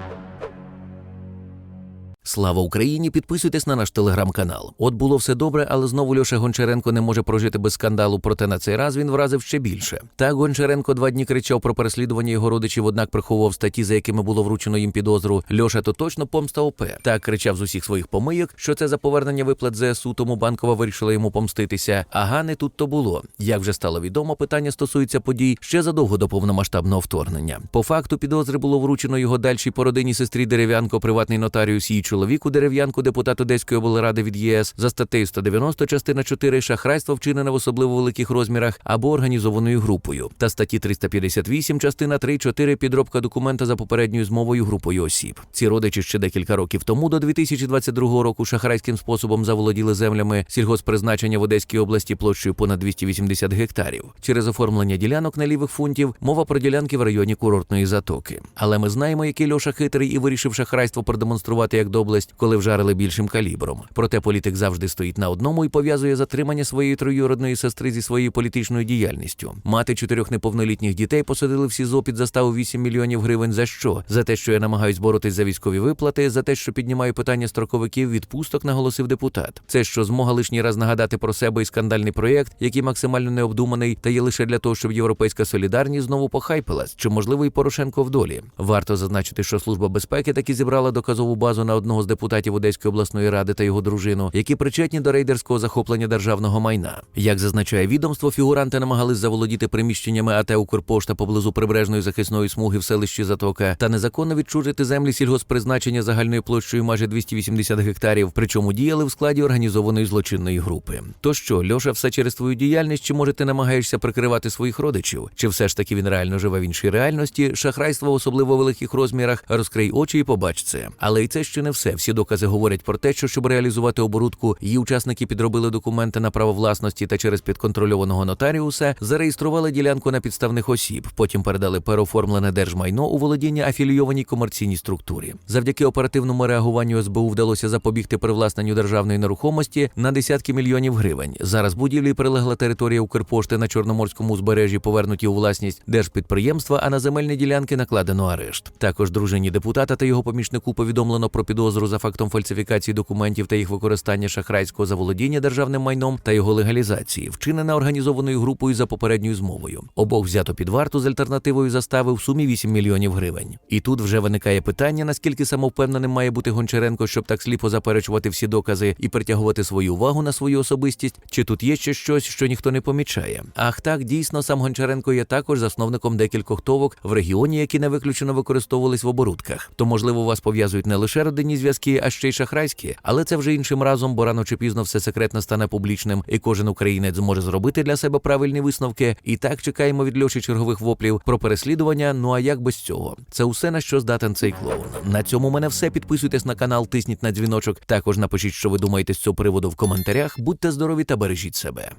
you Слава Україні! Підписуйтесь на наш телеграм-канал. От було все добре, але знову Льоша Гончаренко не може прожити без скандалу. Проте на цей раз він вразив ще більше. Так Гончаренко два дні кричав про переслідування його родичів, однак приховував статті, за якими було вручено їм підозру. Льоша то точно помста ОП. Так кричав з усіх своїх помийок, що це за повернення виплат ЗСУ, тому банкова вирішила йому помститися. Ага, не тут то було. Як вже стало відомо, питання стосується подій ще задовго до повномасштабного вторгнення. По факту підозри було вручено його дальшій по родині сестрі Дерев'янко, приватний нотаріус її чоловіку Дерев'янку, депутат Одеської облради від ЄС за статтею 190, частина 4 шахрайство вчинене в особливо великих розмірах або організованою групою, та статті 358, частина 3, 4 підробка документа за попередньою змовою групою осіб. Ці родичі ще декілька років тому, до 2022 року, шахрайським способом заволоділи землями сільгоспризначення в Одеській області площею понад 280 гектарів. Через оформлення ділянок на лівих фунтів мова про ділянки в районі курортної затоки. Але ми знаємо, який Льоша хитрий і вирішив шахрайство продемонструвати як доблесть, коли вжарили більшим калібром. Проте політик завжди стоїть на одному і пов'язує затримання своєї троюродної сестри зі своєю політичною діяльністю. Мати чотирьох неповнолітніх дітей посадили в СІЗО під заставу 8 мільйонів гривень. За що? За те, що я намагаюсь боротись за військові виплати, за те, що піднімаю питання строковиків відпусток, наголосив депутат. Це що змога лишній раз нагадати про себе і скандальний проєкт, який максимально необдуманий, та є лише для того, щоб європейська солідарність знову похайпилась, чи можливо і Порошенко в долі. Варто зазначити, що служба безпеки таки зібрала доказову базу на одного з депутатів Одеської обласної ради та його дружину, які причетні до рейдерського захоплення державного майна. Як зазначає відомство, фігуранти намагались заволодіти приміщеннями АТ «Укрпошта» поблизу прибережної захисної смуги в селищі Затока та незаконно відчужити землі сільгоспризначення загальною площею майже 280 гектарів, причому діяли в складі організованої злочинної групи. То що, Льоша, все через твою діяльність, чи може ти намагаєшся прикривати своїх родичів? Чи все ж таки він реально живе в іншій реальності? Шахрайство в особливо великих розмірах, розкрий очі і побач це. Але і це ще не все. Всі докази говорять про те, що щоб реалізувати оборудку, її учасники підробили документи на право власності та через підконтрольованого нотаріуса зареєстрували ділянку на підставних осіб. Потім передали переоформлене держмайно у володіння афілійованій комерційній структурі. Завдяки оперативному реагуванню СБУ вдалося запобігти привласненню державної нерухомості на десятки мільйонів гривень. Зараз будівлі прилегла територія Укрпошти на Чорноморському узбережжі повернуті у власність держпідприємства, а на земельні ділянки накладено арешт. Також дружині депутата та його помічнику повідомлено про підозру за фактом фальсифікації документів та їх використання шахрайського заволодіння державним майном та його легалізації, вчинена організованою групою за попередньою змовою. Обох взято під варту з альтернативою застави в сумі 8 мільйонів гривень. І тут вже виникає питання, наскільки самовпевненим має бути Гончаренко, щоб так сліпо заперечувати всі докази і притягувати свою увагу на свою особистість, чи тут є ще щось, що ніхто не помічає. Ах так, дійсно, сам Гончаренко є також засновником декількох товок в регіоні, які не виключено використовувались в оборудках. То, можливо, вас пов'язують не лише родинні зв'язки, а ще й шахрайські, але це вже іншим разом, бо рано чи пізно все секретно стане публічним, і кожен українець зможе зробити для себе правильні висновки. І так чекаємо від Льоші чергових воплів про переслідування. Ну а як без цього? Це усе на що здатен цей клоун. На цьому у мене все. Підписуйтесь на канал, тисніть на дзвіночок. Також напишіть, що ви думаєте з цього приводу в коментарях. Будьте здорові та бережіть себе.